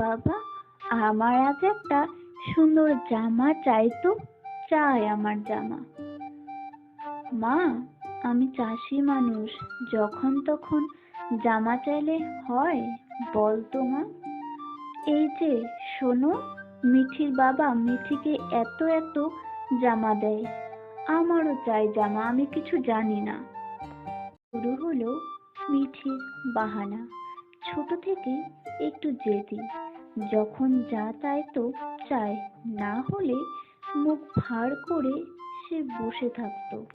বাবা, আমার আজ একটা সুন্দর জামা চাই তো, চাই আমার জামা। মা, আমি চাষি মানুষ, যখন তখন জামা চাইলে হয়, বল তো মা। এই যে, শোনো, মিঠির বাবা মিঠিকে এত এত জামা দেয়, আমারও চাই জামা, আমি কিছু জানি না। শুরু হলো মিঠির বাহানা, ছোট থেকে একটু জেদি। যখন যা চাইতো চায়, না হলে মুখ ভার করে সে বসে থাকতো।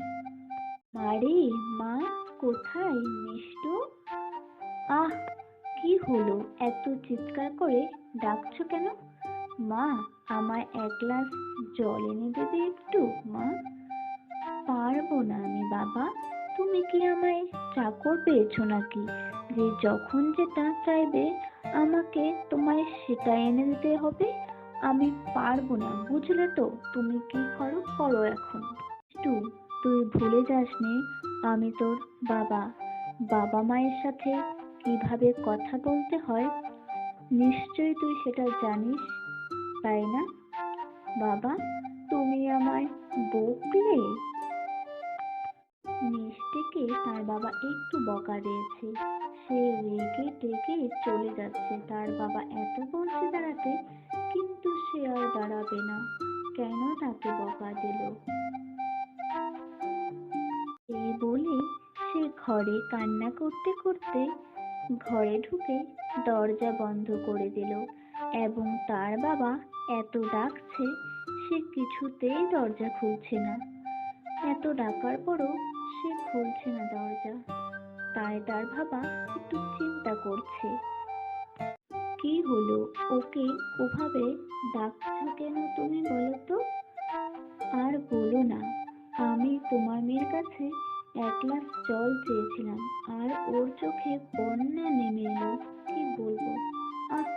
মারে মা, কোথায় মিষ্টু? আহ, কি হলো? এত চিৎকার করে ডাকছো কেন? মা, আমায় এক গ্লাস জল এনে দেবে একটু, মা? পারব না আমি, বাবা। তুমি কি আমায় চাকর পেয়েছ নাকি? যে যখন যেটা চাইবে, আমাকে তোমায় সেটা এনে দিতে হবে। আমি পারব না, বুঝলে তো? তুমি কি করো? করো এখন। একটু তুই ভুলে যাস যাসনি আমি তোর বাবা। বাবা মায়ের সাথে কীভাবে কথা বলতে হয়? নিশ্চয়ই তুই সেটা জানিস, তাই না? বাবা, তুমি আমায় বকলে? মিষ্টিকে তার বাবা একটু বকা দিয়েছে। রেগে টেগে চলে যাচ্ছে। তার বাবা এত বলছে দাঁড়াতে, কিন্তু সে আর দাঁড়াবে না। কেন তাকে বকা দিল? এই বলে সে ঘরে কান্না করতে করতে ঘরে ঢুকে দরজা বন্ধ করে দিল এবং তার বাবা এত ডাকছে, সে কিছুতেই দরজা খুলছে না। এত ডাকার পরও সে খুলছে না দরজা। তাই তার বাবা একটু চিন্তা করছে। কি হলো? ওকে ওভাবে ডাকছো কেন তুমি বলো তো আর বলো না, আমি তোমার মেয়ের কাছে এক গ্লাস জল চেয়েছিলাম, আর ওর চোখে বন্যা নেমে এলো, কি বলব? আহ,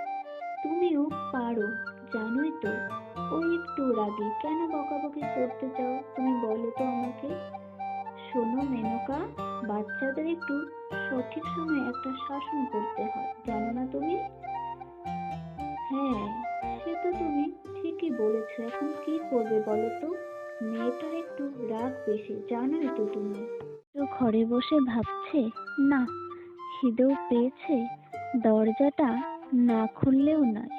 তুমিও পারো, জানোই তো। ওই একটু রাগী, কেন বকাবকি করতে চাও তুমি বলো তো আমাকে? শোনো মেনকা বাচ্চাদের একটু সঠিক সময়ে একটা শাসন করতে হয় জানো না তুমি হ্যাঁ সে তো তুমি ঠিকই বলেছ, এখন কি করবে বলো তো? মেয়েটার একটু রাগ বেশি, জানোই তো তুমি। তো ঘরে বসে ভাবছে, না, খিদেও পেয়েছে, দরজাটা না খুললেও নয়।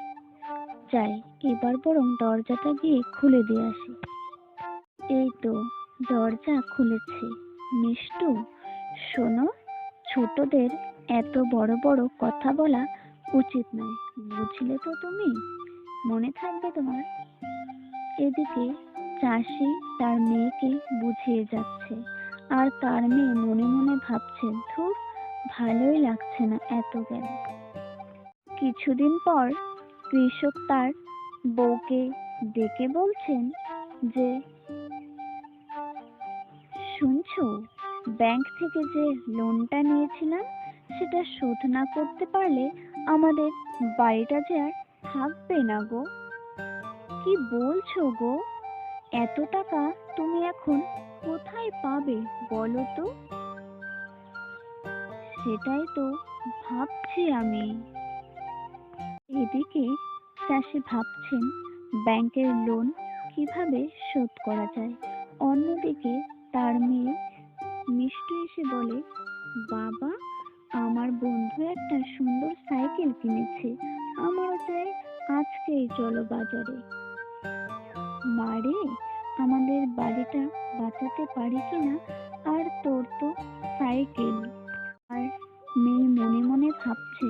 যাই, এবার বরং দরজাটা গিয়ে খুলে দিয়ে আসি। এই তো, দরজা খুলেছে মিষ্টু শোনো, ছোটদের এত বড় বড় কথা বলা উচিত নয়, বুঝলে তো তুমি? মনে থাকবে তোমার? এদিকে চাষি তার মেয়েকে বুঝিয়ে যাচ্ছে, আর তার মেয়ে মনে মনে ভাবছে, ধুর, ভালোই লাগছে না এত জ্ঞান কিছুদিন পর কৃষক তার বউকে ডেকে বলছেন যে, শুনছো ব্যাংক থেকে যে লোনটা নিয়েছিলাম, সেটা শোধ না করতে পারলে আমাদের বাড়িটা যে আর থাকবে না গো। কি বলছো গো? এত টাকা তুমি এখন কোথায় পাবে বলো তো? সেটাই তো ভাবছি আমি। এদিকে চাষি ভাবছেন ব্যাংকের লোন কীভাবে শোধ করা যায়? অন্যদিকে তার মেয়ে মিষ্টি এসে বলে, বাবা, আমার বন্ধু একটা সুন্দর সাইকেল কিনেছে। আমারও চাই আজকেই চলো বাজারে মারে, আমাদের বাড়িটা বাঁচাতে পারি কিনা আর তোর তো সাইকেল। আর মেয়ে মনে মনে ভাবছে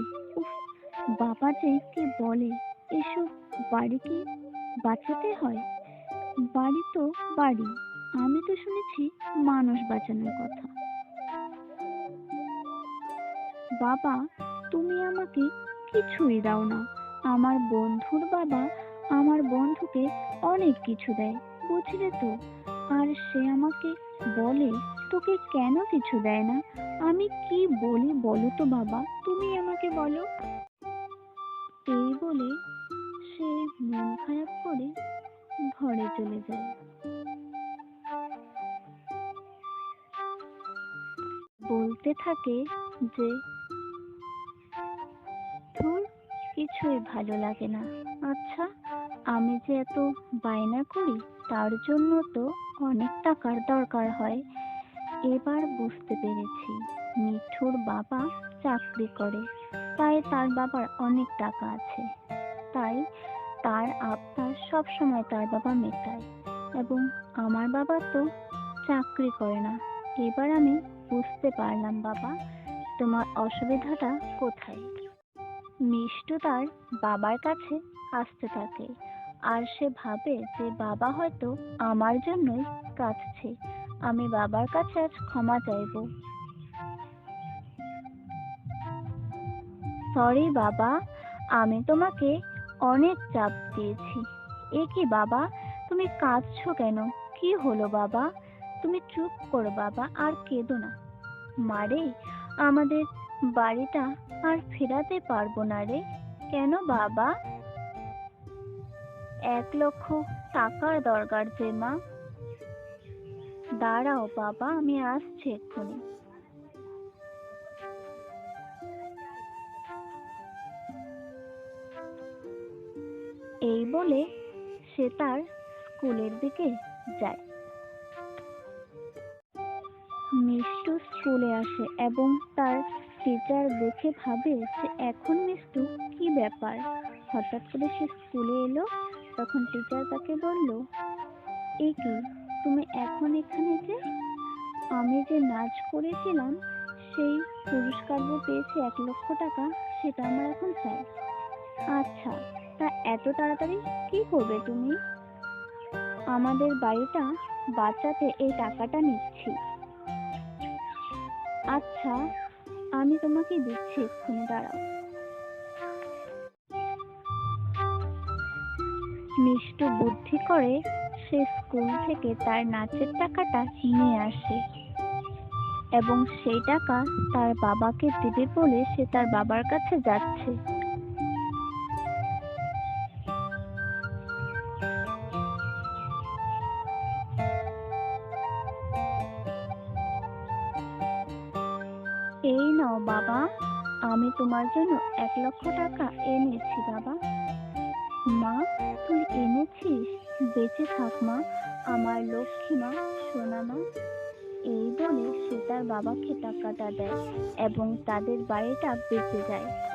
বাবা যে কি বলে, এসব বাড়ি কি বাঁচাতে হয়? বাড়ি তো বাড়ি। আমি তো শুনেছি মানুষ বাঁচানোর কথা। বাবা, তুমি আমাকে কিছুই দাও না। আমার বন্ধুর বাবা আমার বন্ধুকে অনেক কিছু দেয়, বুঝলে তো? আর সে আমাকে বলে, তোকে কেন কিছু দেয় না? আমি কি বলি বলো তো বাবা, তুমি আমাকে বলো। এই বলে সে মন খারাপ করে ঘরে চলে যায়। বলতে থাকে যে, ধুর, কিছুই ভালো লাগে না। আচ্ছা আমি যে এত বায়না করি, তার জন্য তো অনেক টাকার দরকার হয়। এবার বুঝতে পেরেছি, মিঠুর বাবা চাকরি করে, তাই তার বাবার অনেক টাকা আছে। তাই তার আবদার সব সময় তার বাবা মেটায়, এবং আমার বাবা তো চাকরি করে না। এবার আমি বুঝতে পারলাম, বাবা। তোমার অসুবিধাটা কোথায়? মিষ্টু তার বাবার কাছে আসতে থাকে আর সে ভাবে যে বাবা হয়তো আমার জন্যই কাঁদছে। আমি বাবার কাছে আজ ক্ষমা চাইব। সরি, বাবা। আমি তোমাকে অনেক চাপ দিয়েছি। এ কি বাবা? তুমি কাঁদছো কেন? কি হলো, বাবা? তুমি চুপ করো বাবা, আর কেঁদো না। মারে আমাদের বাড়িটা আর ফেরাতে পারব না রে। কেন বাবা? এক লক্ষ টাকার দরকার যে মা। দাঁড়াও বাবা, আমি আসছি এক্ষুনি। এই বলে সে তার স্কুলের দিকে যায়। মিষ্টু স্কুলে আসে এবং তার টিচার দেখে ভাবে যে এখন মিষ্টু কি ব্যাপার? হঠাৎ করে সে স্কুলে এলো, তখন টিচার তাকে বলল, এ কি, তুমি এখন এখানে যে? আমি যে নাচ করেছিলাম, সেই পুরস্কার যে পেয়েছি এক লক্ষ টাকা, সেটা আমার এখন চাই। আচ্ছা তা এত তাড়াতাড়ি কি করবে তুমি? আমাদের বাড়িটা বাঁচাতে এই টাকাটা নিচ্ছি। আচ্ছা আমি তোমাকে দিচ্ছি এক্ষুনি, দাঁড়াও। মিষ্টু বুদ্ধি করে সে স্কুল থেকে তার নাচের টাকাটা নিয়ে আসে এবং সেই টাকা তার বাবাকে দেবে বলে সে তার বাবার কাছে যাচ্ছে। আমি তোমার জন্য এক লক্ষ টাকা এনেছি, বাবা। মা, তুই এনেছিস? বেঁচে থাক, মা। আমার লক্ষ্মী, মা। সোনা, মা। এই বলে সে তার বাবাকে টাকাটা দেয় এবং তাদের বাড়িটা বেঁচে যায়।